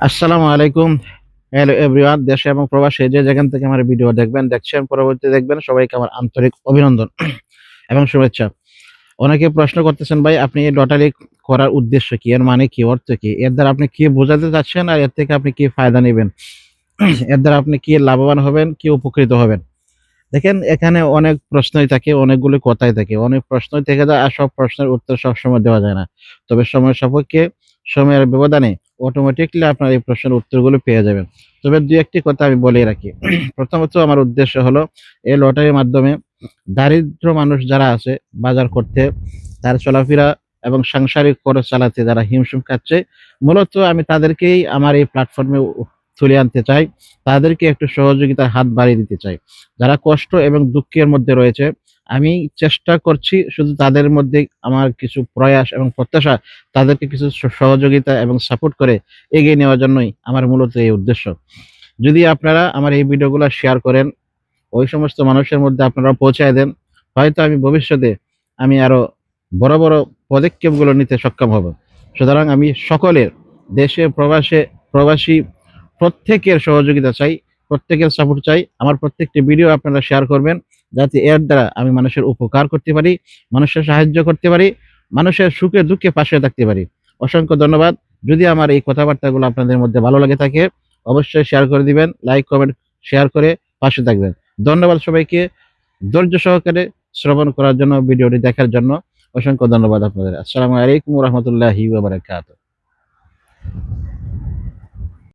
আসসালামু আলাইকুম। Hello everyone দেশে এবং প্রবাসে যে যেখান থেকে আমার ভিডিও দেখবেন, দেখছেন, পরবর্তী দেখবেন, সবাইকে আমার আন্তরিক অভিনন্দন এবং শুভেচ্ছা। অনেকে প্রশ্ন করতেছেন, ভাই, আপনি এই লটারি করার উদ্দেশ্য কি? এর মানে কি? অর্থ কি? এর দ্বারা আপনি কি বোঝাতে চাচ্ছেন আর এর থেকে আপনি কি ফায়দা নেবেন? এর দ্বারা আপনি কি লাভবান হবেন, কি উপকৃত হবেন? দেখেন, এখানে অনেক প্রশ্নই থাকে, অনেকগুলো কথাই থাকে। অনেক প্রশ্নই থেকে যায় আর সব প্রশ্নের উত্তর সবসময় দেওয়া যায় না। তবে সময় সাপেক্ষে সময়ের ব্যবধানে অটোমেটিকলি আপনার এই প্রশ্নের উত্তরগুলো পেয়ে যাবেন। তবে দুই একটি কথা আমি বলে রাখি। প্রথমত আমার উদ্দেশ্য হলো, এই লটারির মাধ্যমে দারিদ্র মানুষ যারা আছে, বাজার করতে, তার চলাফেরা এবং সাংসারিক খরচ চালাতে যারা হিমশিম খাচ্ছে, মূলত আমি তাদেরকেই আমার এই প্ল্যাটফর্মে তুলে আনতে চাই। তাদেরকে একটু সহযোগিতার হাত বাড়িয়ে দিতে চাই। যারা কষ্ট এবং দুঃখের মধ্যে রয়েছে আমি চেষ্টা করছি শুধু তাদের মধ্যে আমার কিছু প্রয়াস এবং প্রত্যাশা, তাদেরকে কিছু সহযোগিতা এবং সাপোর্ট করে এগিয়ে নেওয়ার জন্যই আমার মূলত এই উদ্দেশ্য। যদি আপনারা আমার এই ভিডিওগুলো শেয়ার করেন, ওই সমস্ত মানুষের মধ্যে আপনারা পৌঁছায় দেন, হয়তো আমি ভবিষ্যতে আমি আরও বড় বড় পদক্ষেপগুলো নিতে সক্ষম হব। সুতরাং আমি সকলের, দেশে, প্রবাসে, প্রবাসী প্রত্যেকের সহযোগিতা চাই, প্রত্যেকের সাপোর্ট চাই। আমার প্রত্যেকটি ভিডিও আপনারা শেয়ার করবেন। যাতে এর দ্বারা আমি মানুষের উপকার করতে পারি, মানুষের সাহায্য করতে পারি, মানুষের সুখে দুঃখে পাশে থাকতে পারি। অসংখ্য ধন্যবাদ। যদি আমার এই কথাবার্তাগুলো আপনাদের মধ্যে ভালো লাগে থাকে, অবশ্যই শেয়ার করে দিবেন লাইক কমেন্ট শেয়ার করে পাশে থাকবেন। ধন্যবাদ সবাইকে ধৈর্য সহকারে শ্রবণ করার জন্য, ভিডিওটি দেখার জন্য। অসংখ্য ধন্যবাদ আপনাদের। আসসালামু আলাইকুম রহমতুল্লাহি বারাকাতুহু।